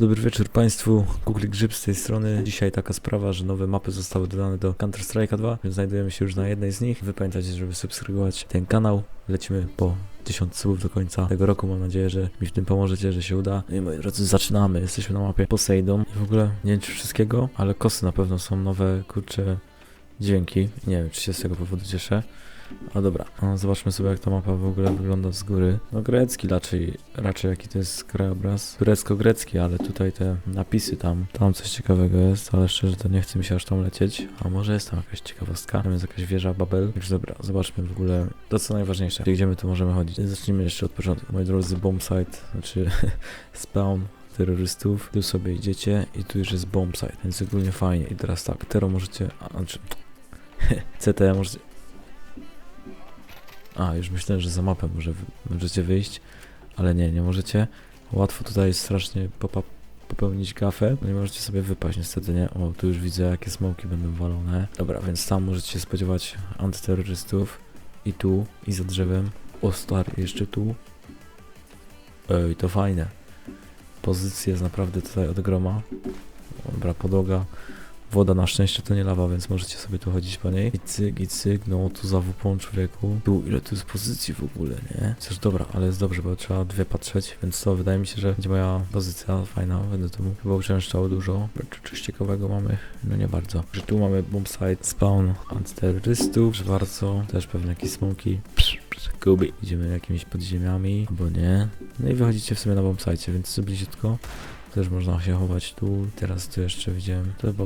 Dobry wieczór Państwu, Google Grzyb z tej strony. Dzisiaj taka sprawa, że nowe mapy zostały dodane do Counter Strike 2, więc znajdujemy się już na jednej z nich. Wy pamiętajcie, żeby subskrybować ten kanał. Lecimy po 1000 subów do końca tego roku. Mam nadzieję, że mi w tym pomożecie, że się uda. No i moi drodzy, zaczynamy. Jesteśmy na mapie Poseidon. I w ogóle nie wiem czy wszystkiego, ale kosy na pewno są nowe, kurcze dźwięki. Nie wiem, czy się z tego powodu cieszę. A dobra, no, zobaczmy sobie jak ta mapa w ogóle wygląda z góry. No grecki raczej, raczej jaki to jest krajobraz. Turecko-grecki, ale tutaj te napisy tam, tam coś ciekawego jest, ale szczerze to nie chce mi się aż tam lecieć. A może jest tam jakaś ciekawostka, tam jest jakaś wieża Babel. Także dobra, zobaczmy w ogóle to co najważniejsze, gdzie my tu możemy chodzić. Zacznijmy jeszcze od początku. Moi drodzy, bombsite, znaczy spawn terrorystów. Tu sobie idziecie i tu już jest bombsite, więc ogólnie fajnie. I teraz tak, Tero możecie, a, znaczy CT możecie a, już myślałem, że za mapę może możecie wyjść, ale nie, nie możecie. Łatwo tutaj strasznie popełnić gafę, no i możecie sobie wypaść niestety, nie? O, tu już widzę jakie smoki będą walone. Dobra, więc tam możecie się spodziewać antyterrorystów. I tu, i za drzewem. O stary, jeszcze tu. Ej, to fajne. Pozycja jest naprawdę tutaj od groma. Dobra, podłoga. Woda na szczęście to nie lawa, więc możecie sobie tu chodzić po niej. I cyk, i cyk, no tu za wupą człowieku. Tu, ile tu jest pozycji w ogóle, nie? Coś dobra, ale jest dobrze, bo trzeba dwie patrzeć, więc to wydaje mi się, że będzie moja pozycja fajna. Będę tu chyba uczęszczał dużo. Czy coś ciekawego mamy? No nie bardzo. Że tu mamy bombsite, spawn antyterrorystów, że bardzo. Też pewnie jakieś smoki. Gubi. Idziemy jakimiś podziemiami, albo nie. No i wychodzicie w sumie na bombsite, więc bliziutko. Też można się chować tu. Teraz tu jeszcze widziałem. To chyba.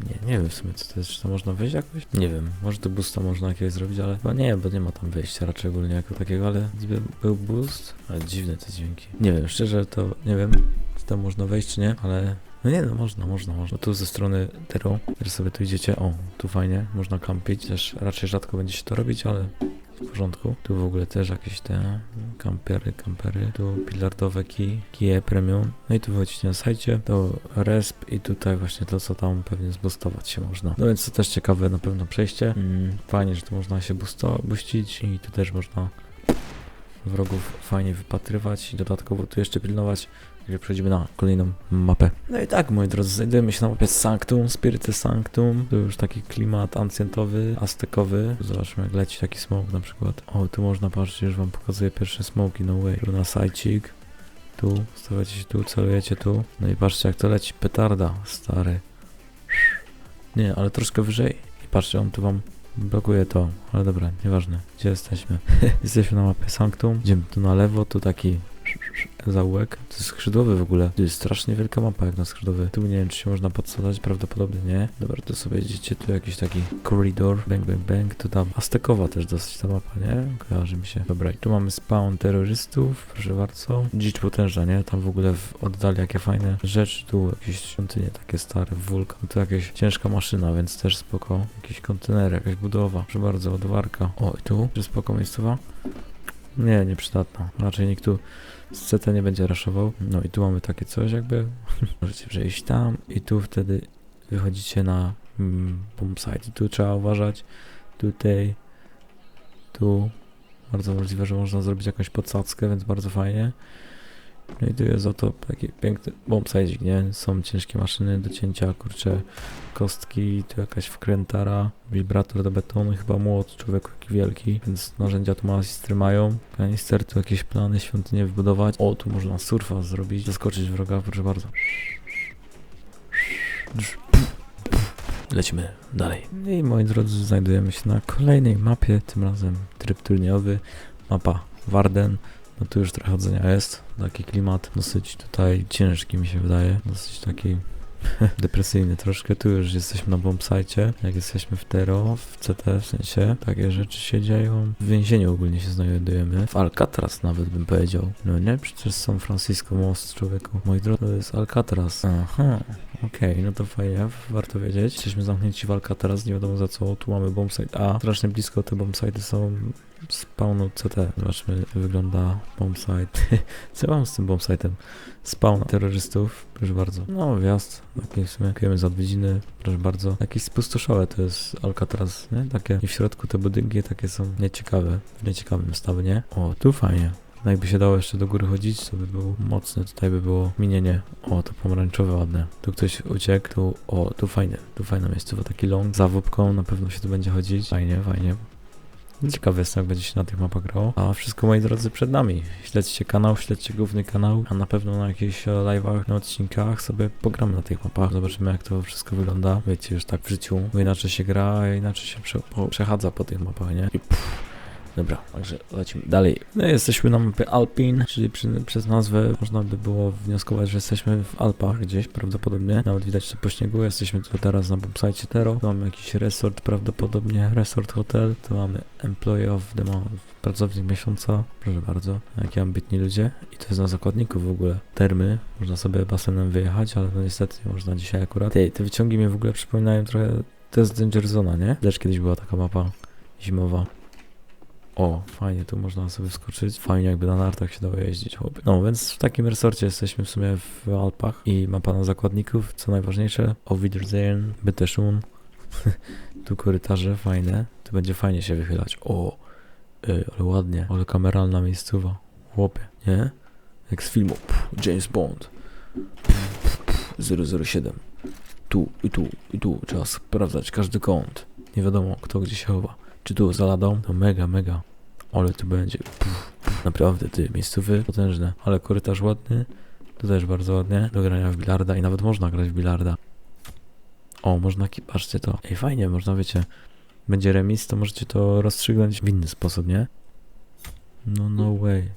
Nie, nie wiem w sumie co to jest. Czy to można wejść jakoś? Nie wiem. Może to boosta można jakiegoś zrobić, ale chyba nie, bo nie ma tam wejścia raczej ogólnie jako takiego, ale gdyby był boost. Ale dziwne te dźwięki. Nie wiem, szczerze to nie wiem, czy tam można wejść, czy nie, ale. No nie, no można, można, można. Tu ze strony Tero, teraz sobie tu idziecie. O, tu fajnie, można kampić. Też raczej rzadko będzie się to robić, ale w porządku. Tu w ogóle też jakieś te kampery, kampery. Tu pilardowe kij, kije premium. No i tu wychodzicie na sajcie, to resp i tutaj właśnie to, co tam pewnie zboostować się można. No więc to też ciekawe na pewno przejście. Mm, fajnie, że tu można się boościć i tu też można wrogów fajnie wypatrywać i dodatkowo tu jeszcze pilnować. Także przechodzimy na kolejną mapę. No i tak, moi drodzy, znajdujemy się na mapie Sanctum, Spirity Sanctum. Tu już taki klimat ancjentowy, aztekowy. Zobaczmy, jak leci taki smoke na przykład. O, tu można patrzeć, już wam pokazuję pierwsze smoki, no way. Tu na sajcik. Tu, stawiacie się tu, celujecie tu. No i patrzcie, jak to leci, petarda, stary. Nie, ale troszkę wyżej. I patrzcie, on tu wam blokuje to, ale dobra, nieważne. Gdzie jesteśmy? jesteśmy na mapie Sanctum. Idziemy tu na lewo, tu taki zaułek. To jest skrzydłowy w ogóle. To jest strasznie wielka mapa jak na skrzydłowy. Tu nie wiem, czy się można podsadać, prawdopodobnie nie. Dobra, to sobie idziecie, tu jakiś taki koridor, bang, bang, bang. Tu tam Aztekowa też dosyć ta mapa, nie? Kojarzy mi się. Dobra, i tu mamy spawn terrorystów, proszę bardzo. Dzicz potężna, nie? Tam w ogóle w oddali jakie fajne rzeczy. Tu jakieś świątynie takie stare, wulkan. Tu jakaś ciężka maszyna, więc też spoko. Jakiś kontener, jakaś budowa. Proszę bardzo, ładowarka. O, i tu, czy spoko miejscowa? Nie, nieprzydatna. Raczej nikt tu z CT nie będzie raszował. No i tu mamy takie coś jakby. Możecie przejść tam i tu wtedy wychodzicie na mm, bombsite. I tu trzeba uważać. Tutaj. Tu. Bardzo możliwe, że można zrobić jakąś podsadzkę, więc bardzo fajnie. No i tu jest oto taki piękny bombsite, nie? Są ciężkie maszyny do cięcia, kurcze, kostki, tu jakaś wkrętara, wibrator do betonu, chyba młot, człowieku jaki wielki, więc narzędzia tu asistry mają. Kanister, tu jakieś plany świątynie wybudować. O, tu można surfa zrobić, zaskoczyć wroga, proszę bardzo. Lecimy dalej. I moi drodzy, znajdujemy się na kolejnej mapie, tym razem tryb turniejowy, mapa Warden. No tu już trochę chodzenia jest, taki klimat dosyć tutaj ciężki mi się wydaje, dosyć taki depresyjny troszkę. Tu już jesteśmy na bombsite, jak jesteśmy w Tero, w CT w sensie, takie rzeczy się dzieją. W więzieniu ogólnie się znajdujemy, w Alcatraz nawet bym powiedział. No nie, przecież San Francisco Most, człowieku. Moi drodzy, to jest Alcatraz. Aha, okej, okay, no to fajnie, warto wiedzieć. Jesteśmy zamknięci w Alcatraz, nie wiadomo za co, tu mamy bombsite A. Strasznie blisko te bombsite są spawnu CT. Zobaczmy, wygląda bombsite. Co mam z tym bombsite'em? Spawn terrorystów, proszę bardzo. No, wjazd, taki w sumie, dziękujemy za odwiedziny, proszę bardzo. Jakieś spustoszałe to jest Alcatraz, nie? Takie, i w środku te budynki takie są nieciekawe, w nieciekawym stanie. O, tu fajnie. No jakby się dało jeszcze do góry chodzić, to by było mocne. Tutaj by było minienie. O, to pomarańczowe ładne. Tu ktoś uciekł, tu, o, tu fajne. Tu fajne miejscowo, taki long, za wóbką, na pewno się tu będzie chodzić. Fajnie, fajnie. Ciekawe jest, jak będzie się na tych mapach grało. A wszystko, moi drodzy, przed nami. Śledźcie kanał, śledźcie główny kanał, a na pewno na jakichś e, live'ach, na odcinkach sobie pogramy na tych mapach. Zobaczymy, jak to wszystko wygląda. Wiecie, już tak w życiu, bo inaczej się gra, a inaczej się prze, przechadza po tych mapach, nie? I pff. Dobra, także lecimy dalej. No, jesteśmy na mapie Alpin, czyli przy, przez nazwę można by było wnioskować, że jesteśmy w Alpach gdzieś prawdopodobnie. Nawet widać to po śniegu. Jesteśmy tu teraz na bombsite Tero. Tu mamy jakiś resort prawdopodobnie, resort hotel. Tu mamy employee of the month, pracownik miesiąca. Proszę bardzo, jakie ambitni ludzie. I to jest na zakładników w ogóle. Termy, można sobie basenem wyjechać, ale no niestety nie można dzisiaj akurat. Te wyciągi mnie w ogóle przypominają trochę test Danger Zona, nie? Też kiedyś była taka mapa zimowa. O, fajnie, tu można sobie wskoczyć. Fajnie, jakby na nartach się dało jeździć, chłopie. No, więc w takim resorcie jesteśmy w sumie w Alpach i ma pana zakładników, co najważniejsze. Auf Wiedersehen, bitte schön. tu korytarze fajne. Tu będzie fajnie się wychylać. O, ale ładnie, ale kameralna miejscowa. Chłopie, nie? Jak z filmu. James Bond. Pff, pff, 007. Tu i tu i tu. Trzeba sprawdzać każdy kąt. Nie wiadomo, kto gdzie się chowa. Czy tu za ladą? To mega, mega. Ale tu będzie. Puf, naprawdę, ty, miejscowy, potężne. Ale korytarz ładny. Tu też bardzo ładnie. Do grania w bilarda i nawet można grać w bilarda. O, można, patrzcie to. Ej, fajnie, można, wiecie, będzie remis, to możecie to rozstrzygnąć w inny sposób, nie? No, no way.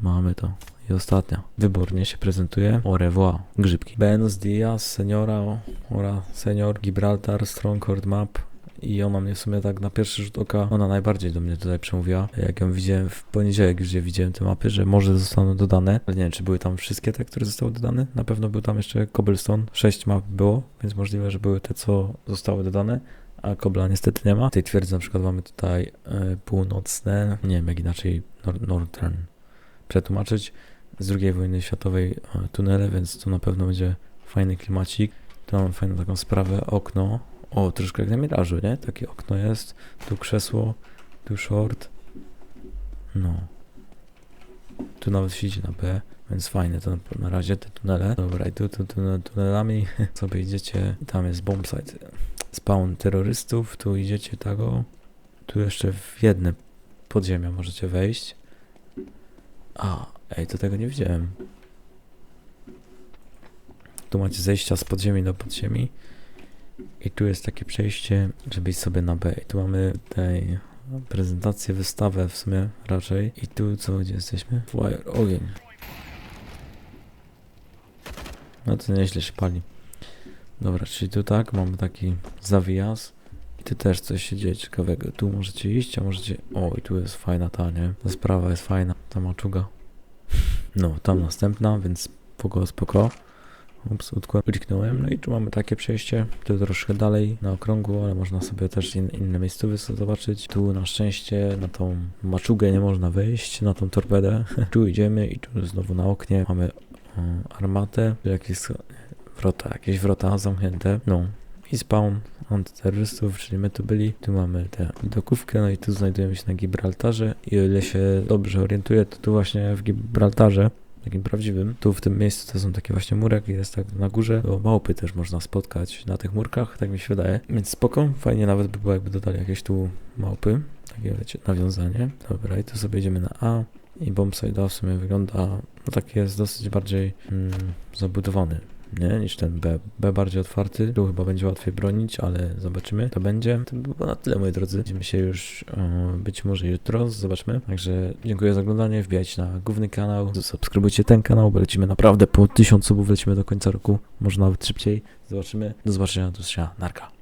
Mamy to. I ostatnia. Wybornie się prezentuje. Au revoir. Grzybki. Buenos dias, seniora, ora, senior, Gibraltar, Stronghold Map. I ona mnie w sumie tak na pierwszy rzut oka, ona najbardziej do mnie tutaj przemówiła. Jak ją widziałem w poniedziałek, gdzie widziałem te mapy, że może zostaną dodane. Ale nie wiem, czy były tam wszystkie te, które zostały dodane. Na pewno był tam jeszcze Cobblestone. Sześć map było, więc możliwe, że były te, co zostały dodane. A Kobla niestety nie ma. W tej twierdzy na przykład mamy tutaj e, północne, nie wiem jak inaczej, nor Northern przetłumaczyć, z II wojny światowej e, tunele, więc to na pewno będzie fajny klimacik. Tu mamy fajną taką sprawę, okno. O, troszkę jak na Mirażu, nie? Takie okno jest, tu krzesło, tu short. No. Tu nawet się idzie na B, więc fajne to na, razie te tunele. Dobra, i tu, tu, tu tunelami sobie idziecie. Tam jest bombsite. Spawn terrorystów, tu idziecie tego. Tu jeszcze w jedne podziemia możecie wejść. A, ej, to tego nie widziałem. Tu macie zejścia z podziemi do podziemi. I tu jest takie przejście, żeby iść sobie na B. I tu mamy tutaj prezentację, wystawę w sumie raczej. I tu co, gdzie jesteśmy? Fire, ogień. No to nieźle się pali. Dobra, czyli tu tak, mamy taki zawijas. I tu też coś się dzieje ciekawego. Tu możecie iść, a możecie... O, i tu jest fajna ta, nie? Ta sprawa jest fajna, ta maczuga. No, tam następna, więc spoko, spoko. Ups, kliknąłem. No i tu mamy takie przejście, tu troszkę dalej na okrągło, ale można sobie też in, inne miejscowy zobaczyć. Tu na szczęście na tą maczugę nie można wejść, na tą torpedę. tu idziemy i tu znowu na oknie mamy um, armatę, jakieś wrota, jakieś wrota zamknięte. No i spawn antyterrorystów, czyli my tu byli. Tu mamy tę widokówkę, no i tu znajdujemy się na Gibraltarze i o ile się dobrze orientuję, to tu właśnie w Gibraltarze takim prawdziwym. Tu w tym miejscu to są takie właśnie murek jest tak na górze. Bo małpy też można spotkać na tych murkach, tak mi się wydaje. Więc spoko, fajnie nawet by było jakby dodali jakieś tu małpy. Takie wiecie, nawiązanie. Dobra, i tu sobie idziemy na A. I bombsite A w sumie wygląda, no taki jest dosyć bardziej mm, zabudowany. Nie, niż ten B. B bardziej otwarty. Tu chyba będzie łatwiej bronić, ale zobaczymy. To będzie. To by było na tyle, moi drodzy. Widzimy się już być może jutro. Zobaczmy. Także dziękuję za oglądanie. Wbijajcie na główny kanał. Subskrybujcie ten kanał, bo lecimy naprawdę po 1000 subów. Lecimy do końca roku. Może nawet szybciej. Zobaczymy. Do zobaczenia. Do zobaczenia. Narka.